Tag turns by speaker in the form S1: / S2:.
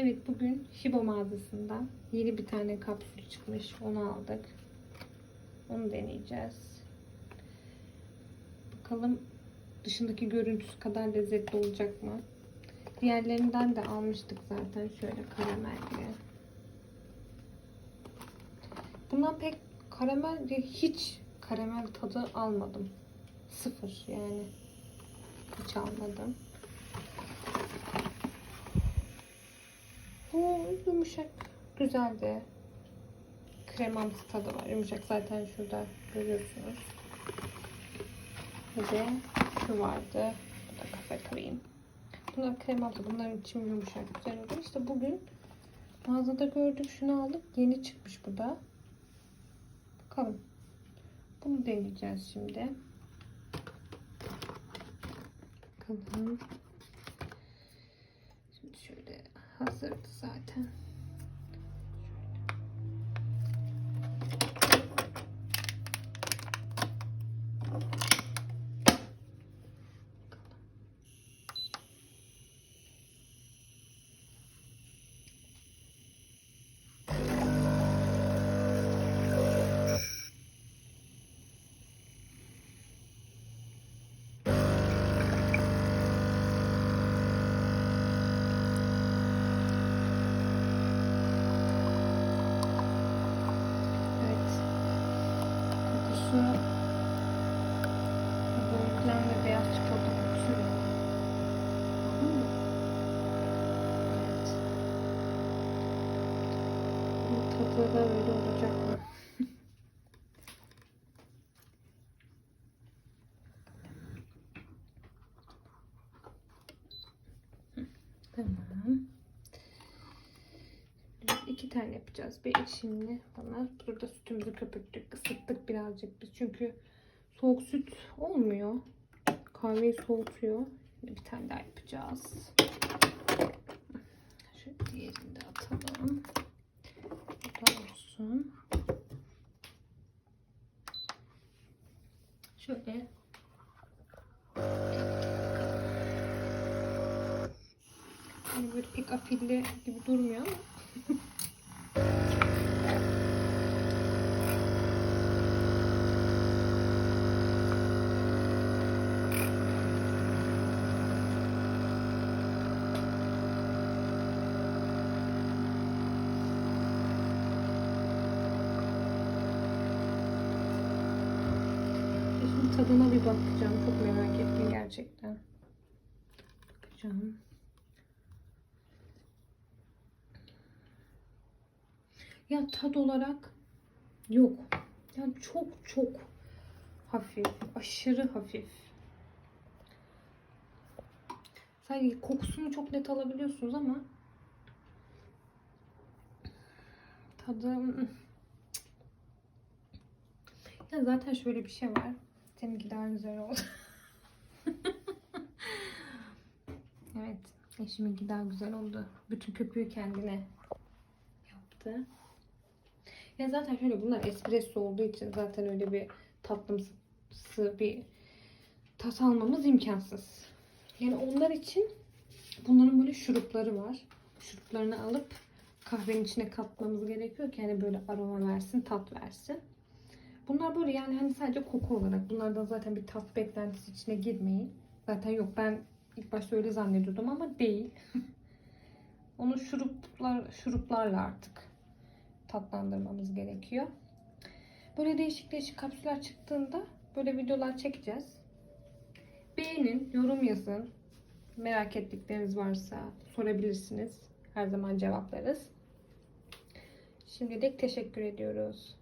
S1: Evet bugün Shibo mağazasından yeni bir tane kapsül çıkmış. Onu aldık. Onu deneyeceğiz. Bakalım dışındaki görüntüsü kadar lezzetli olacak mı? Diğerlerinden de almıştık zaten şöyle karamelli. Bundan pek karamel hiç karamel tadı almadım. Sıfır yani. Hiç almadım. Bu yumuşak. Güzel de. Kremamsı tadı var. Yumuşak zaten şurada görüyorsunuz. Bir de şu vardı. Bu da kafe krem. Bunlar kremamsı. Bunların için yumuşak. Güzel oluyor. İşte bugün mağazada gördük. Şunu aldık. Yeni çıkmış bu da. Bakalım. Bunu deneyeceğiz şimdi. Bakalım. Hazırdı zaten. Kokusu böğürtlen ve beyaz çikolata kokusu. Evet. Bu tadı da öyle olacak mı? İki tane yapacağız. Bir şimdi bana burada sütümüzü köpürttük. ısıttık birazcık biz. Çünkü soğuk süt olmuyor. Kahveyi soğutuyor. Şimdi bir tane daha yapacağız. Şu diğerini de atalım. Bu da olsun. Şöyle Yani böyle pek afilli gibi durmuyor ama tadına bir bakacağım. Çok merak ettim gerçekten. Bakacağım. Ya tat olarak yok. Yani çok çok hafif. Aşırı hafif. Sadece kokusunu çok net alabiliyorsunuz ama tadı ya zaten şöyle bir şey var. Seninki daha güzel oldu. evet. Eşiminki daha güzel oldu. Bütün köpüğü kendine yaptı. Ya zaten şöyle bunlar espresso olduğu için zaten öyle bir tatlımsı bir tat almamız imkansız. Yani onlar için bunların böyle şurupları var. Şuruplarını alıp kahvenin içine katmamız gerekiyor ki hani böyle aroma versin, tat versin. Bunlar böyle yani hani sadece koku olarak. Bunlardan zaten bir tat beklentisi içine girmeyin. Zaten yok ben ilk başta öyle zannediyordum ama değil. Onu şuruplar şuruplarla artık tatlandırmamız gerekiyor. Böyle değişik değişik kapsüller çıktığında böyle videolar çekeceğiz. Beğenin, yorum yazın. Merak ettikleriniz varsa sorabilirsiniz. Her zaman cevaplarız. Şimdilik teşekkür ediyoruz.